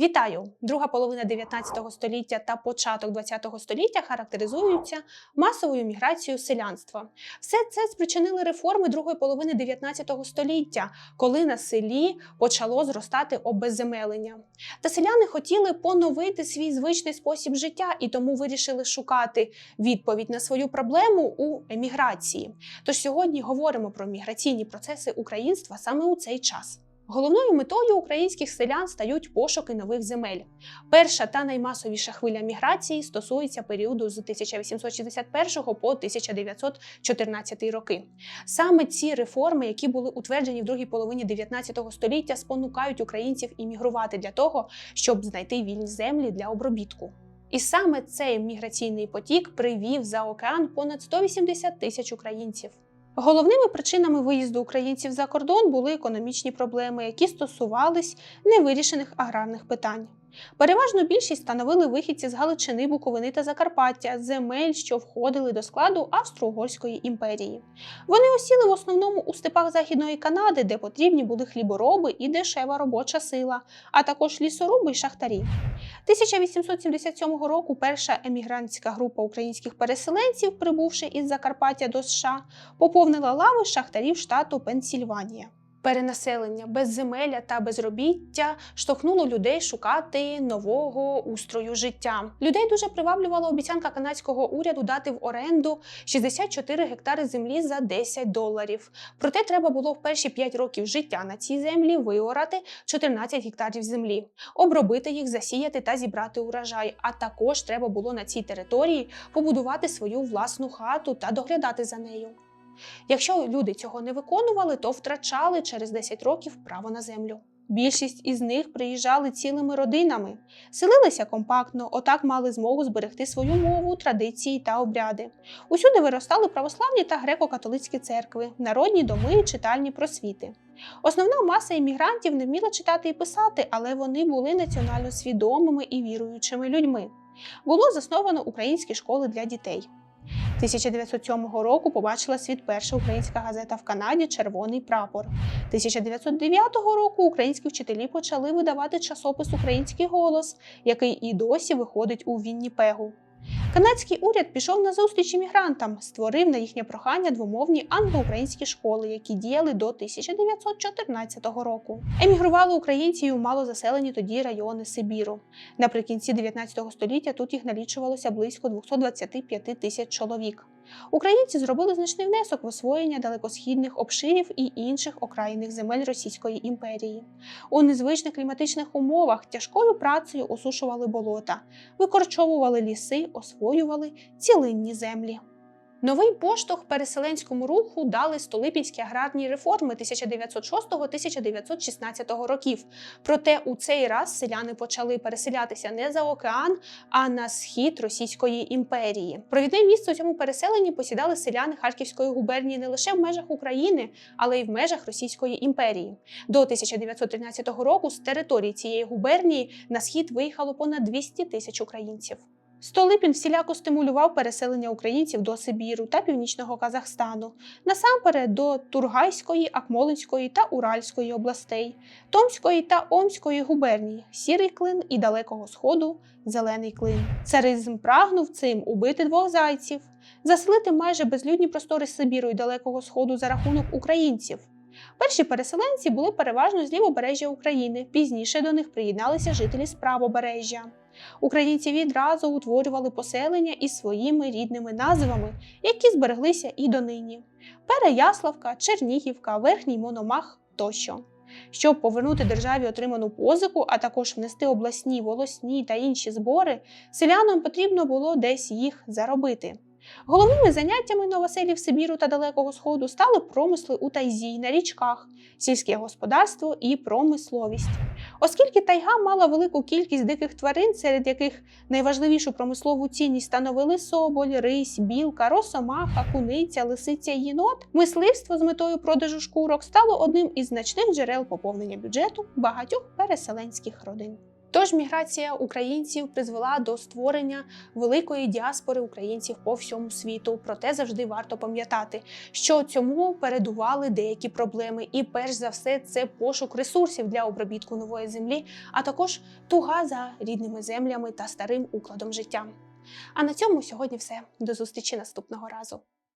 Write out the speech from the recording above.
Вітаю! Друга половина 19 століття та початок 20 століття характеризуються масовою міграцією селянства. Все це спричинили реформи другої половини 19 століття, коли на селі почало зростати обезземелення. Та селяни хотіли поновити свій звичний спосіб життя і тому вирішили шукати відповідь на свою проблему у еміграції. Тож сьогодні говоримо про міграційні процеси українства саме у цей час. Головною метою українських селян стають пошуки нових земель. Перша та наймасовіша хвиля міграції стосується періоду з 1861 по 1914 роки. Саме ці реформи, які були утверджені в другій половині 19 століття, спонукають українців іммігрувати для того, щоб знайти вільні землі для обробітку. І саме цей міграційний потік привів за океан понад 180 тисяч українців. Головними причинами виїзду українців за кордон були економічні проблеми, які стосувались невирішених аграрних питань. Переважно більшість становили вихідці з Галичини, Буковини та Закарпаття, земель, що входили до складу Австро-Угорської імперії. Вони осіли в основному у степах Західної Канади, де потрібні були хлібороби і дешева робоча сила, а також лісоруби й шахтарі. 1877 року перша емігрантська група українських переселенців, прибувши із Закарпаття до США, поповнила лави шахтарів штату Пенсільванія. Перенаселення, безземелля та безробіття штовхнуло людей шукати нового устрою життя. Людей дуже приваблювала обіцянка канадського уряду дати в оренду 64 гектари землі за 10 доларів. Проте треба було в перші 5 років життя на цій землі виорати 14 гектарів землі, обробити їх, засіяти та зібрати урожай. А також треба було на цій території побудувати свою власну хату та доглядати за нею. Якщо люди цього не виконували, то втрачали через 10 років право на землю. Більшість із них приїжджали цілими родинами, селилися компактно, отак мали змогу зберегти свою мову, традиції та обряди. Усюди виростали православні та греко-католицькі церкви, народні доми і читальні просвіти. Основна маса іммігрантів не вміла читати і писати, але вони були національно свідомими і віруючими людьми. Було засновано українські школи для дітей. 1907 року побачила світ перша українська газета в Канаді Червоний прапор. 1909 року українські вчителі почали видавати часопис Український голос, який і досі виходить у Вінніпегу. Канадський уряд пішов на зустріч іммігрантам, створив на їхнє прохання двомовні англо-українські школи, які діяли до 1914 року. Емігрували українці і у малозаселені тоді райони Сибіру. Наприкінці 19 століття тут їх налічувалося близько 225 тисяч чоловік. Українці зробили значний внесок в освоєння далекосхідних обширів і інших окраїнних земель Російської імперії. У незвичних кліматичних умовах тяжкою працею осушували болота, викорчовували ліси, освоювали цілинні землі. Новий поштовх переселенському руху дали столипінські аграрні реформи 1906-1916 років. Проте у цей раз селяни почали переселятися не за океан, а на схід Російської імперії. Провідне місце у цьому переселенні посідали селяни Харківської губернії не лише в межах України, але й в межах Російської імперії. До 1913 року з території цієї губернії на схід виїхало понад 200 тисяч українців. Столипін всіляко стимулював переселення українців до Сибіру та північного Казахстану, насамперед до Тургайської, Акмолинської та Уральської областей, Томської та Омської губерній, Сірий клин і Далекого Сходу, Зелений клин. Царизм прагнув цим убити двох зайців, заселити майже безлюдні простори Сибіру і Далекого Сходу за рахунок українців. Перші переселенці були переважно з лівобережжя України. Пізніше до них приєдналися жителі з правобережжя. Українці відразу утворювали поселення із своїми рідними назвами, які збереглися і донині: Переяславка, Чернігівка, Верхній Мономах тощо. Щоб повернути державі отриману позику, а також внести обласні, волосні та інші збори, селянам потрібно було десь їх заробити. Головними заняттями новоселів Сибіру та Далекого Сходу стали промисли у тайзі на річках, сільське господарство і промисловість. Оскільки тайга мала велику кількість диких тварин, серед яких найважливішу промислову цінність становили соболь, рись, білка, росомаха, куниця, лисиця і єнот, мисливство з метою продажу шкурок стало одним із значних джерел поповнення бюджету багатьох переселенських родин. Тож міграція українців призвела до створення великої діаспори українців по всьому світу. Проте завжди варто пам'ятати, що цьому передували деякі проблеми, і перш за все, це пошук ресурсів для обробітку нової землі, а також туга за рідними землями та старим укладом життя. А на цьому сьогодні все. До зустрічі наступного разу.